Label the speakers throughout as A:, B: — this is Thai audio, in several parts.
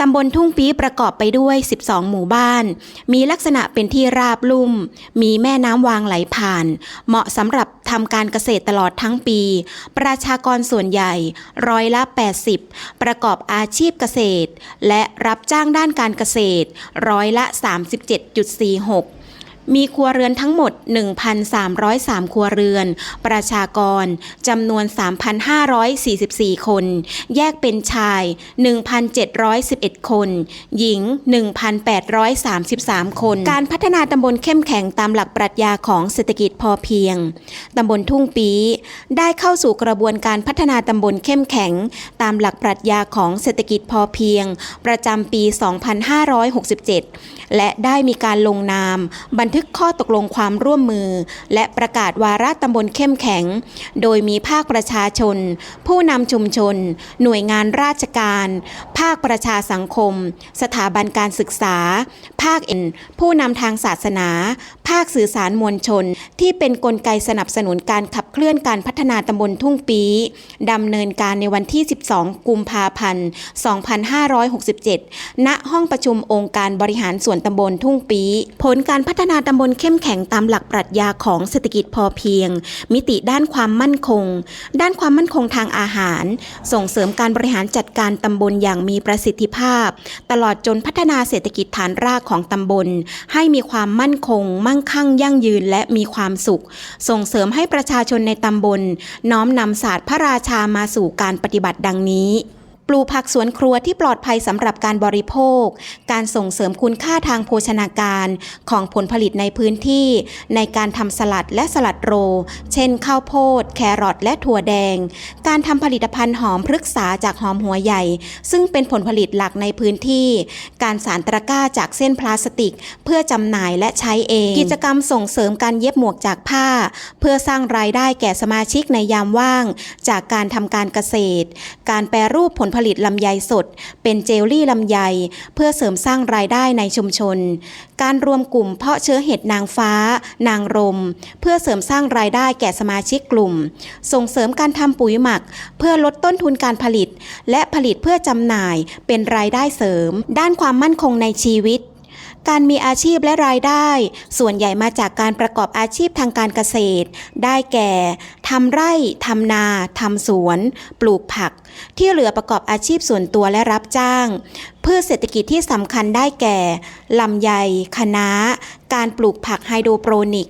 A: ตำบลทุ่งปีประกอบไปด้วย 12 หมู่บ้าน มีลักษณะเป็นที่ราบลุ่ม มีแม่น้ำวางไหลผ่าน เหมาะสำหรับทำการเกษตรตลอดทั้งปี ประชากรส่วนใหญ่ร้อยละ 80 ประกอบอาชีพเกษตร และรับจ้างด้านการเกษตรร้อยละ 37.46 มีครัวเรือนทั้งหมด 1,303 ครัวเรือน ประชากรจำนวน 3,544 คน แยกเป็นชาย 1,711 คน หญิง 1,833 คน การพัฒนาตำบลเข้มแข็งตามหลักปรัชญาของเศรษฐกิจพอเพียง ตำบลทุ่งปีได้เข้าสู่กระบวนการพัฒนาตำบลเข้มแข็ง ตามหลักปรัชญาของเศรษฐกิจพอเพียง ประจำปี 2567 และได้มีการลงนามบันทึกข้อตกลงความร่วมมือ และประกาศวาระตำบลเข้มแข็ง โดยมีภาคประชาชน ผู้นำชุมชน หน่วยงานราชการ ภาคประชาสังคม สถาบันการศึกษา ภาคเอ็นผู้นำทางศาสนา ภาคสื่อสารมวลชน ที่เป็นนกลไกสนับสนุนการขับเคลื่อนการพัฒนาตำบลทุ่งปีดำเนินการในวันที่ 12 กุมภาพันธ์ 2567 ณ ห้องประชุมองค์การบริหารส่วนตำบลทุ่งปีผลการพัฒนาตำบลเข้มแข็งตามหลักปรัชญาของเศรษฐกิจพอเพียง มิติด้านความมั่นคง ด้านความมั่นคงทางอาหาร ส่งเสริมการบริหารจัดการตำบลอย่างมีประสิทธิภาพ ตลอดจนพัฒนาเศรษฐกิจฐานรากของตำบล ให้มีความมั่นคง มั่งคั่งยั่งยืนและมีความสุข ส่งเสริมให้ประชาชนในตำบล น้อมนำศาสตร์พระราชามาสู่การปฏิบัติดังนี้ ปลูกผักสวนครัวที่ปลอดภัยสำหรับการบริโภค การส่งเสริมคุณค่าทางโภชนาการของผลผลิตในพื้นที่ ในการทำสลัดและสลัดโร เช่นข้าวโพด แครอทและถั่วแดง การทำผลิตภัณฑ์หอมพฤกษาจากหอมหัวใหญ่ ซึ่งเป็นผลผลิตหลักในพื้นที่ การสารตะกร้าจากเส้นพลาสติก เพื่อจำหน่ายและใช้เอง กิจกรรมส่งเสริมการเย็บหมวกจากผ้า เพื่อสร้างรายได้แก่สมาชิกในยามว่าง จากการทำการเกษตร การแปรรูปผลผลิตลำไยสด เป็นเจลลี่ลำไย เพื่อเสริมสร้างรายได้ในชุมชน การรวมกลุ่มเพาะเชื้อเห็ดนางฟ้า นางรม เพื่อเสริมสร้างรายได้แก่สมาชิกกลุ่ม ส่งเสริมการทำปุ๋ยหมัก เพื่อลดต้นทุนการผลิต และผลิตเพื่อจำหน่ายเป็นรายได้เสริม ด้านความมั่นคงในชีวิต การมีอาชีพและรายได้ ส่วนใหญ่มาจากการประกอบอาชีพทางการเกษตร ได้แก่ทำไร่ทำนาทำสวน ปลูกผัก ที่เหลือประกอบอาชีพส่วนตัวและรับจ้าง เพื่อเศรษฐกิจที่สำคัญได้แก่ลำไยคะน้า การปลูกผักไฮโดรโปรนิก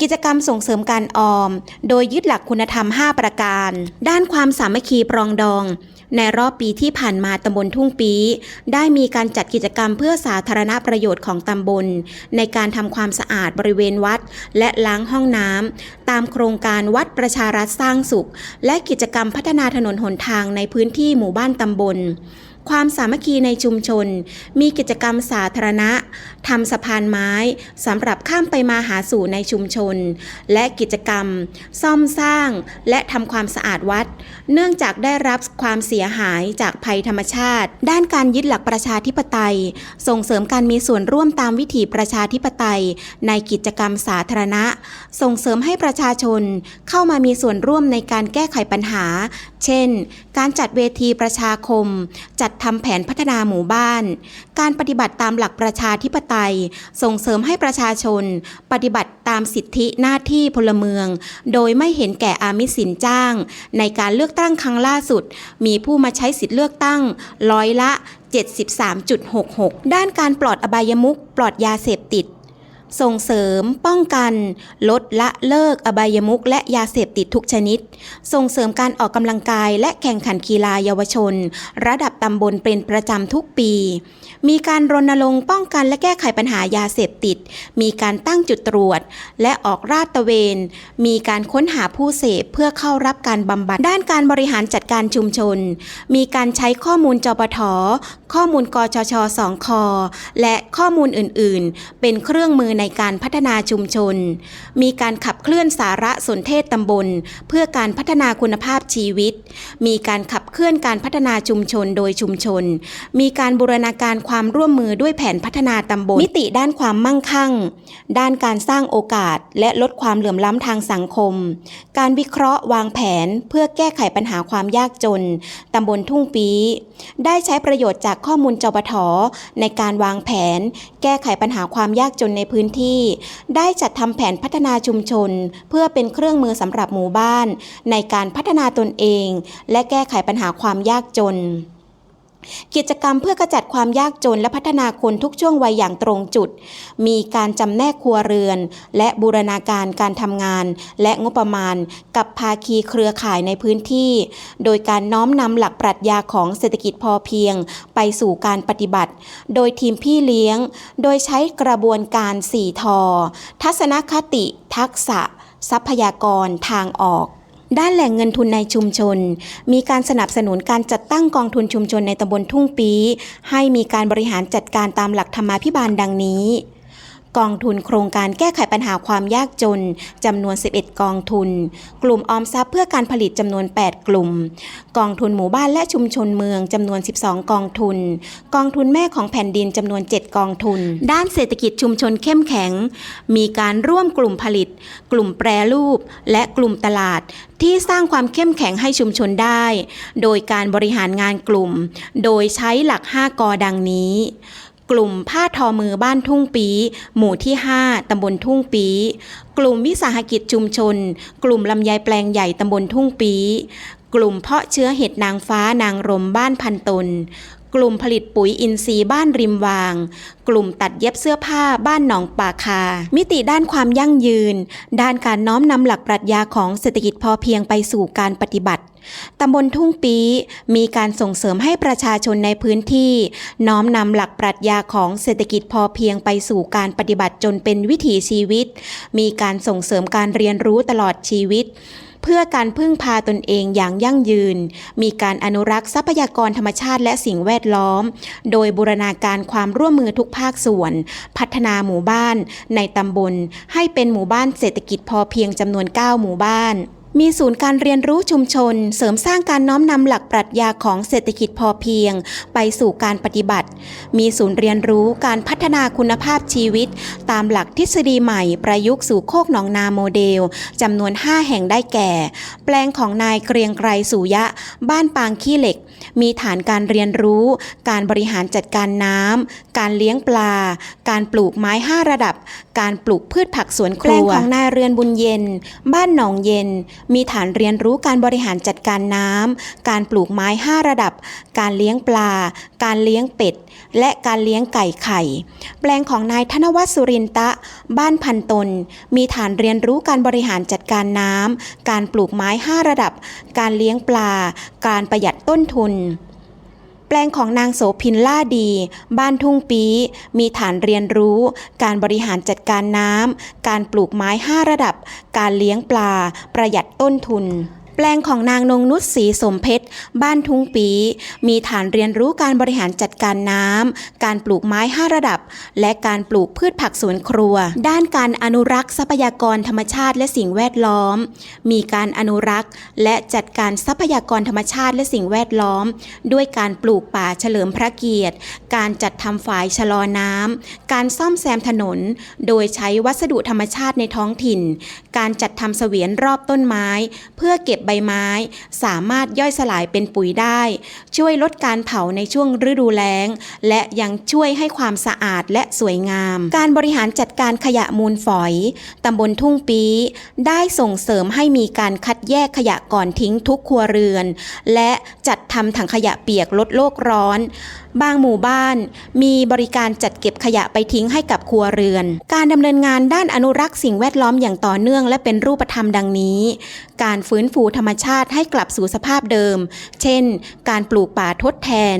A: กิจกรรมส่งเสริมการออม โดยยึดหลักคุณธรรม 5 ประการ ด้านความสามัคคีปรองดอง ในรอบปีที่ผ่านมาตำบลทุ่งปี ได้มีการจัดกิจกรรมเพื่อสาธารณประโยชน์ของตำบล ในการทำความสะอาดบริเวณวัด และล้างห้องน้ำตามโครงการวัดประชารัฐสร้างสุข และกิจกรรมพัฒนาถนนหนทางในพื้นที่หมู่บ้านตำบล ความสามัคคีในชุมชน มีกิจกรรมสาธารณะทำสะพานไม้สำหรับข้ามไปมาหาสู่ในชุมชน และกิจกรรม ซ่อมสร้าง และทำความสะอาดวัด เนื่องจากได้รับความเสียหายจากภัยธรรมชาติ ด้านการยึดหลักประชาธิปไตย ส่งเสริมการมีส่วนร่วมตามวิถีประชาธิปไตย ในกิจกรรมสาธารณะ ส่งเสริมให้ประชาชนเข้ามามีส่วนร่วมในการแก้ไขปัญหา เช่น การจัดเวทีประชาคม จัดทำแผนพัฒนาหมู่บ้าน การปฏิบัติตามหลักประชาธิปไตย ส่งเสริมให้ประชาชน ปฏิบัติตามสิทธิหน้าที่พลเมือง โดยไม่เห็นแก่อามิสินจ้าง ในการเลือกตั้งครั้งล่าสุด มีผู้มาใช้สิทธิเลือกตั้งร้อยละ 73.66 ด้านการปลอดอบายมุขปลอดยาเสพติด ส่งเสริม ป้องกัน ลดละเลิกอบายมุขและยาเสพติดทุกชนิด ส่งเสริมการออกกำลังกายและแข่งขันกีฬาเยาวชน ระดับตำบลเป็นประจำทุกปี มีการรณรงค์ป้องกันและแก้ไขปัญหายาเสพติด มีการตั้งจุดตรวจ และออกราดตระเวน มีการค้นหาผู้เสพเพื่อเข้ารับการบำบัดด้านการบริหารจัดการชุมชน มีการใช้ข้อมูลจปทข้อมูลกชชสองคและข้อมูลอื่นๆ เป็นเครื่องมือในการพัฒนาชุมชน มีการขับเคลื่อนสาระสนเทศตำบล เพื่อการพัฒนาคุณภาพชีวิต มีการขับเคลื่อนการพัฒนาชุมชนโดยชุมชน มีการบูรณาการความร่วมมือด้วยแผนพัฒนาตำบลมิติด้านความมั่งคั่ง ด้านการสร้างโอกาส และลดความเหลื่อมล้ำทางสังคม การวิเคราะห์วางแผนเพื่อแก้ไขปัญหาความยากจนตำบลทุ่งปีได้ใช้ประโยชน์จากข้อมูลจบทในการวางแผน แก้ไขปัญหาความยากจนในพื้นที่ ได้จัดทำแผนพัฒนาชุมชน เพื่อเป็นเครื่องมือสำหรับหมู่บ้าน ในการพัฒนาตนเอง และแก้ไขปัญหาความยากจน กิจกรรมเพื่อกระจัดความยากจนและพัฒนาคนทุกช่วงวัยอย่างตรงจุด มีการจำแนกครัวเรือน และบูรณาการการทำงาน และงบประมาณ กับภาคีเครือข่ายในพื้นที่ โดยการน้อมนำหลักปรัชญาของเศรษฐกิจพอเพียง ไปสู่การปฏิบัติ โดยทีมพี่เลี้ยง โดยใช้กระบวนการ4ทอทัศนคติ ทักษะ ทรัพยากรทางออก ด้านแหล่งเงินทุนในชุมชน มีการสนับสนุนการจัดตั้งกองทุนชุมชนในตำบลทุ่งปี ให้มีการบริหารจัดการตามหลักธรรมาภิบาลดังนี้ กองทุนโครงการแก้ไขปัญหาความยากจนจำนวน 11 กองทุน กลุ่มออมทรัพย์เพื่อการผลิตจำนวน 8 กลุ่ม กองทุนหมู่บ้านและชุมชนเมืองจำนวน 12 กองทุน กองทุนแม่ของแผ่นดินจำนวน 7 กองทุน ด้านเศรษฐกิจชุมชนเข้มแข็ง มีการร่วมกลุ่มผลิต กลุ่มแปรรูป และกลุ่มตลาด ที่สร้างความเข้มแข็งให้ชุมชนได้ โดยการบริหารงานกลุ่ม โดยใช้หลัก 5 กอดังนี้ กลุ่มผ้าทอมือบ้านทุ่งปีหมู่ที่ 5 ตำบลทุ่งปีกลุ่มวิสาหกิจชุมชน กลุ่มลำไยแปลงใหญ่ตำบลทุ่งปีกลุ่มเพาะเชื้อเห็ดนางฟ้านางรมบ้านพันตน กลุ่มผลิตปุ๋ยอินทรีย์บ้านริมวาง กลุ่มตัดเย็บเสื้อผ้าบ้านหนองป่าคา มิติด้านความยั่งยืน ด้านการน้อมนำหลักปรัชญาของเศรษฐกิจพอเพียงไปสู่การปฏิบัติ ตำบลทุ่งปีมีการส่งเสริมให้ประชาชนในพื้นที่ น้อมนำหลักปรัชญาของเศรษฐกิจพอเพียงไปสู่การปฏิบัติจนเป็นวิถีชีวิต มีการส่งเสริมการเรียนรู้ตลอดชีวิตเพื่อการพึ่งพาตนเองอย่างยั่งยืน มีการอนุรักษ์ทรัพยากรธรรมชาติและสิ่งแวดล้อม โดยบูรณาการความร่วมมือทุกภาคส่วน พัฒนาหมู่บ้านในตำบล ให้เป็นหมู่บ้านเศรษฐกิจพอเพียงจำนวน 9 หมู่บ้าน มีศูนย์การเรียนรู้ชุมชน เสริมสร้างการน้อมนำหลักปรัชญาของเศรษฐกิจพอเพียง ไปสู่การปฏิบัติ มีศูนย์เรียนรู้การพัฒนาคุณภาพชีวิต ตามหลักทฤษฎีใหม่ประยุกต์สู่โคกหนองนาโมเดลจำนวน 5 แห่งได้แก่ แปลงของนายเกรียงไกรสุยะ บ้านปางขี้เหล็ก มีฐานการเรียนรู้ การบริหารจัดการน้ำ การเลี้ยงปลา การปลูกไม้ 5 ระดับ การปลูกพืชผักสวนครัวแปลงของนายเรือนบุญเย็น บ้านหนองเย็น มีฐานเรียนรู้การบริหารจัดการน้ำ การปลูกไม้ 5 ระดับ การเลี้ยงปลา การเลี้ยงเป็ด และการเลี้ยงไก่ไข่ แปลงของนายธนวัฒน์สุรินตะ บ้านพันตน มีฐานเรียนรู้การบริหารจัดการน้ำ การปลูกไม้ 5 ระดับ การเลี้ยงปลา การประหยัดต้นทุนแปลงของนางโสพินล่าดี บ้านทุ่งปี มีฐานเรียนรู้ การบริหารจัดการน้ำ การปลูกไม้5ระดับ การเลี้ยงปลา ประหยัดต้นทุน แปลงของนางนงนุชศรีสมเพชร บ้านทุ่งปี มีฐานเรียนรู้การบริหารจัดการน้ำ การปลูกไม้ 5 ระดับ และการปลูกพืชผักสวนครัว ด้านการอนุรักษ์ทรัพยากรธรรมชาติและสิ่งแวดล้อม มีการอนุรักษ์ และจัดการทรัพยากรธรรมชาติและสิ่งแวดล้อม ด้วยการปลูกป่าเฉลิมพระเกียรติ การจัดทำฝายชะลอน้ำ การซ่อมแซมถนน โดยใช้วัสดุธรรมชาติในท้องถิ่น การจัดทำเสวียนรอบต้นไม้ เพื่อเก็บใบไม้ สามารถย่อยสลายเป็นปุ๋ยได้ ช่วยลดการเผาในช่วงฤดูแล้ง และยังช่วยให้ความสะอาดและสวยงาม การบริหารจัดการขยะมูลฝอยตำบลทุ่งปีได้ส่งเสริมให้มีการคัดแยกขยะก่อนทิ้งทุกครัวเรือน และจัดทำถังขยะเปียกลดโลกร้อน บางหมู่บ้าน มีบริการจัดเก็บขยะไปทิ้งให้กับครัวเรือน การดำเนินงานด้านอนุรักษ์สิ่งแวดล้อมอย่างต่อเนื่องและเป็นรูปธรรมดังนี้ การฟื้นฟูธรรมชาติให้กลับสู่สภาพเดิม เช่น การปลูกป่าทดแทน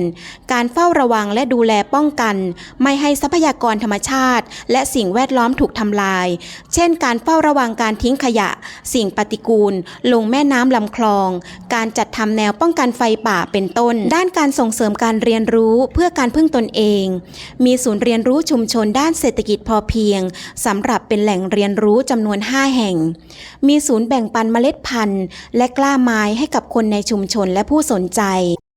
A: การเฝ้าระวังและดูแลป้องกัน ไม่ให้ทรัพยากรธรรมชาติ และสิ่งแวดล้อมถูกทำลาย เช่น การเฝ้าระวังการทิ้งขยะ สิ่งปฏิกูล ลงแม่น้ำลำคลอง การจัดทำแนวป้องกันไฟป่าเป็นต้น ด้านการส่งเสริมการเรียนรู้เพื่อการพึ่งตนเอง มีศูนย์เรียนรู้ชุมชนด้านเศรษฐกิจพอเพียงสำหรับเป็นแหล่งเรียนรู้จำนวน 5 แห่ง มีศูนย์แบ่งปันเมล็ดพันธุ์ และกล้าไม้ให้กับคนในชุมชนและผู้สนใจ